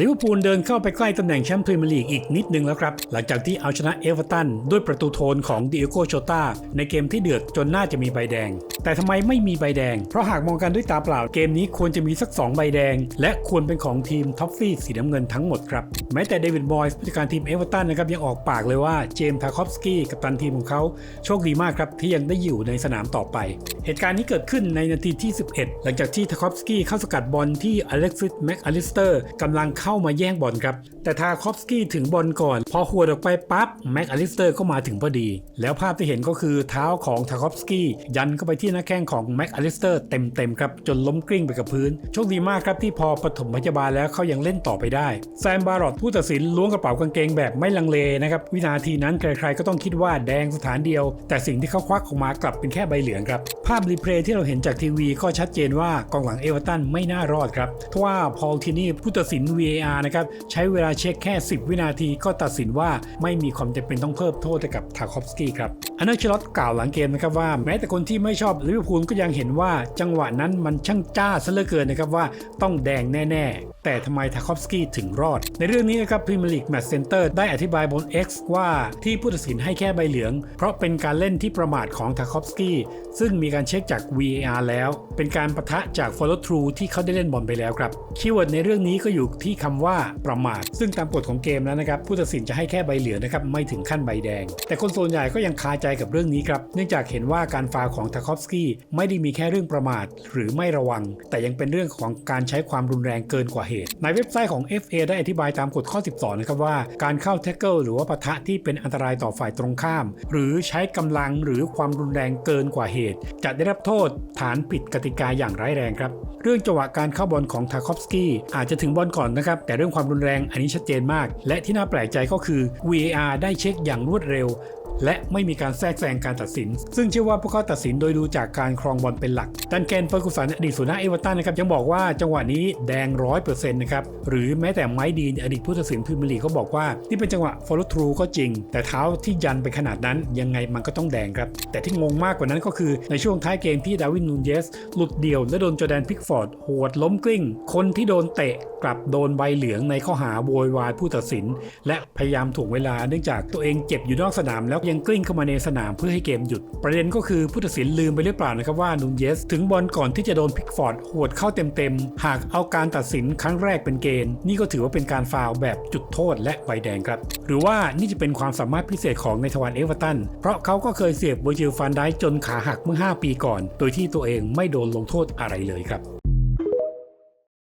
ลิเวอร์พูลเดินเข้าไปใกล้ตำแหน่งแชมป์พรีเมียร์ลีกอีกนิดนึงแล้วครับ หลังจากที่เอาชนะเอเวอร์ตันด้วยประตูโทนของดิเอโกโชตาในเกมที่เดือดจนน่าจะมีใบแดง แต่ทำไมไม่มีใบแดง เพราะหากมองกันด้วยตาเปล่าเกมนี้ควรจะมีสัก 2 ใบแดง และควรเป็นของทีมท็อฟฟี่สีน้ำเงินทั้งหมดครับแม้แต่เดวิดบอยส์ผู้จัดการทีมเอเวอร์ตันนะครับยังออกปากเลยว่าเจมส์ทาคอฟสกี้กับตันทีมของเขาโชคดีมากครับที่ยังได้อยู่ในสนามต่อไป เหตุการณ์นี้เกิดขึ้นในนาทีที่ 11 หลังจากที่ทาคอฟสกี้เข้าสกัดบอลที่อเล็กซิสแม็กอลิสเตอร์กำลังเข้ามาแย่งบอลครับ แต่ทาคอฟสกี้ถึงบอลก่อน พอหัวดออกไปปั๊บแม็กอลิสเตอร์ก็มาถึงพอดี แล้วภาพที่เห็นก็คือเท้าของทาคอฟสกี้ยันเข้าไปที่หน้าแข้งของแม็กอลิสเตอร์เต็มๆครับจนล้มกลิ้งไปกับพื้น โชคดีมากครับที่พอปฐมพยาบาลแล้วเขายังเล่นต่อไปได้แซมบารอตผู้ตัดสินล้วงกระเป๋ากางเกงแบบไม่ลังเลนะครับวินาทีนั้นใครๆก็ต้องคิดว่าแดงสถานเดียว แต่สิ่งที่เขาควักออกมากลับเป็นแค่ใบเหลืองครับภาพรีเพลย์ที่เราเห็นจากทีวีก็ชัดเจนว่ากองหลังเอเวอร์ตันไม่น่ารอดครับเพราะว่าพอลทินี่ผู้ตัดสิน VAR นะครับใช้เวลาเช็คแค่ 10 วินาทีก็ตัดสินว่าไม่มีความจำเป็นต้องเพิ่มโทษให้กับทาคอฟสกี้ครับอันเนอร์ชลอตกล่าวหลังเกมนะครับว่าแม้แต่คนที่ไม่ชอบลิเวอร์พูลก็ยังเห็นว่าจังหวะนั้นมันช่างจ้าซะเหลือเกินนะครับว่าต้องแดงแน่ ๆแต่ทำไมทาคอฟสกี้ถึงรอด ในเรื่องนี้นะครับพรีเมียร์ลีกแมตช์เซ็นเตอร์ได้อธิบายบน X ว่าที่ผู้ตัดสินให้แค่ใบเหลือง เพราะเป็นการเล่นที่ประมาทของทาคอฟสกี้ซึ่งมีการเช็คจาก VAR แล้ว เป็นการประทะจาก follow through ที่เขาได้เล่นบอลไปแล้วครับคีย์เวิร์ดในเรื่องนี้ก็อยู่ที่คำว่าประมาท ซึ่งตามกฎของเกมแล้วนะครับผู้ตัดสินจะให้แค่ใบเหลืองนะครับไม่ถึงขั้นใบแดง แต่คนส่วนใหญ่ก็ยังคาใจกับเรื่องนี้ครับเนื่องจากเห็นว่าการฟาวของทาคอฟสกี้ไม่ได้มีแค่เรื่องประมาท หรือไม่ระวัง แต่ยังเป็นเรื่องของการใช้ความรุนแรงเกินกว่าเหตุ ในเว็บไซต์ของ FA ได้อธิบายตามกฎข้อ 12 นะครับว่า การเข้าแท็กเกิลหรือว่าปะทะที่เป็นอันตรายต่อฝ่ายตรงข้าม หรือใช้กำลังหรือความรุนแรงเกินกว่าเหตุ จะได้รับโทษฐานผิดกติกาอย่างร้ายแรงครับ เรื่องจังหวะการเข้าบอลของทาคอฟสกี้อาจจะถึงบอลก่อนนะครับแต่เรื่องความรุนแรงอันนี้ชัดเจนมาก และที่น่าแปลกใจก็คือ VAR ได้เช็คอย่างรวดเร็ว และไม่มีการแทรกแซงการตัดสิน ซึ่งเชื่อว่าพวกเขาตัดสินโดยดูจากการครองบอลเป็นหลักดันเคนเฟอร์กุสันอดีตสุนัขเอเวอร์ตันนะครับยังบอกว่าจังหวะนี้แดงร้อยเปอร์เซ็นต์นะครับหรือแม้แต่ไมค์ดีนอดีตผู้ตัดสินพรีเมียร์ลีกก็บอกว่านี่เป็นจังหวะ follow through ก็จริง แต่เท้าที่ยันไปขนาดนั้นยังไงมันก็ต้องแดงครับแต่ที่งงมากกว่านั้นก็คือในช่วงท้ายเกมที่ดาวินนูนเยสหลุดเดี่ยวและโดนจอแดนพิกฟอร์ดโหดล้มกลิ้ง คนที่โดนเตะกลับโดนใบเหลืองในข้อหาโวยวายผู้ตัดสิน และพยายามถ่วงเวลาเนื่องจากตัวเองเจ็บอยู่นอกสนามแล้วยังกลิ้งเข้ามาในสนามเพื่อให้เกมหยุด ประเด็นก็คือผู้ตัดสินลืมไปหรือเปล่านะครับว่านูนเยส ถึงบอลก่อนที่จะโดนพิกฟอร์ดหวดเข้าเต็มๆ หากเอาการตัดสินครั้งแรกเป็นเกณฑ์ นี่ก็ถือว่าเป็นการฟาวแบบจุดโทษและใบแดงครับ หรือว่านี่จะเป็นความสามารถพิเศษของในทวารเอเวอร์ตัน เพราะเขาก็เคยเสียบเวอร์จิลฟันได้จนขาหักเมื่อ 5 ปีก่อน โดยที่ตัวเองไม่โดนลงโทษอะไรเลยครับ